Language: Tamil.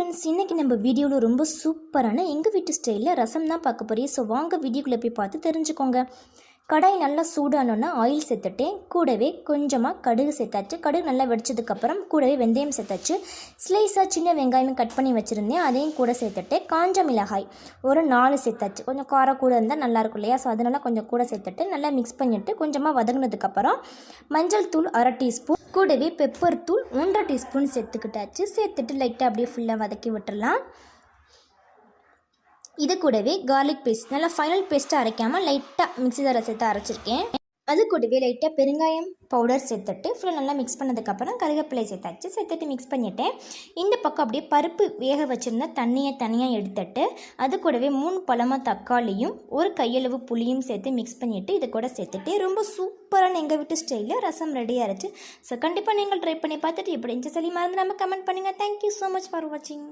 ஃப்ரெண்ட்ஸ் இன்றைக்கி நம்ம வீடியோவில் ரொம்ப சூப்பரான எங்கள் வீட்டு ஸ்டைலில் ரசம் தான் பார்க்க போகிறேன் ஸோ வாங்க வீடியோக்குள்ளே போய் பார்த்து தெரிஞ்சுக்கோங்க. கடாய் நல்லா சூடானோன்னா ஆயில் சேர்த்துட்டேன் கூடவே கொஞ்சமாக கடுகு சேர்த்தாச்சு. கடுகு நல்லா வெடிச்சதுக்கப்புறம் கூடவே வெந்தயம் சேர்த்தாச்சு. ஸ்லைஸாக சின்ன வெங்காயம் கட் பண்ணி வச்சுருந்தேன். அதையும் கூட சேர்த்துட்டு காஞ்ச மிளகாய் ஒரு நாலு சேர்த்தாச்சு. கொஞ்சம் காரம் கூட இருந்தால் நல்லாயிருக்கும் இல்லையா? ஸோ அதனால் கொஞ்சம் கூட சேர்த்துட்டு நல்லா மிக்ஸ் பண்ணிவிட்டு கொஞ்சமாக வதங்கினதுக்கப்புறம் மஞ்சள் தூள் அரை டீஸ்பூன் கூடவே பெப்பர் தூள் ஒன்றரை டீஸ்பூன் சேர்த்துக்கிட்டாச்சு. சேர்த்துட்டு லைட்டாக அப்படியே ஃபுல்லாக வதக்கி விட்டுடலாம் இது கூடவே கார்லிக் பேஸ்ட் நல்லா ஃபைனல் பேஸ்ட்டாக அரைக்காமல் லைட்டாக மிக்ஸி தர சேர்த்து அரைச்சிருக்கேன். அது கூடவே லைட்டாக பெருங்காயம் பவுடர் சேர்த்துட்டு ஃபுல்லாக நல்லா மிக்ஸ் பண்ணதுக்கப்புறம் கருவேப்பிலை சேர்த்தாச்சு. சேர்த்துட்டு மிக்ஸ் பண்ணிவிட்டேன் இந்த பக்கம் அப்படியே பருப்பு வேக வச்சுருந்த தண்ணியை தனியாக எடுத்துட்டு அது கூடவே மூணு பழமாக தக்காளியும் ஒரு கையளவு புளியும் சேர்த்து மிக்ஸ் பண்ணிவிட்டு இது கூட சேர்த்துட்டு ரொம்ப சூப்பரான எங்கள் வீட்டு ஸ்டைலில் ரசம் ரெடியாக இருந்துச்சு. ஸோ கண்டிப்பாக நீங்கள் ட்ரை பண்ணி பார்த்துட்டு எப்படி இருந்துச்சு சொல்லி மறந்து நம்ம கமெண்ட் பண்ணுங்கள் தேங்க்யூ ஸோ மச் ஃபார் வாட்சிங்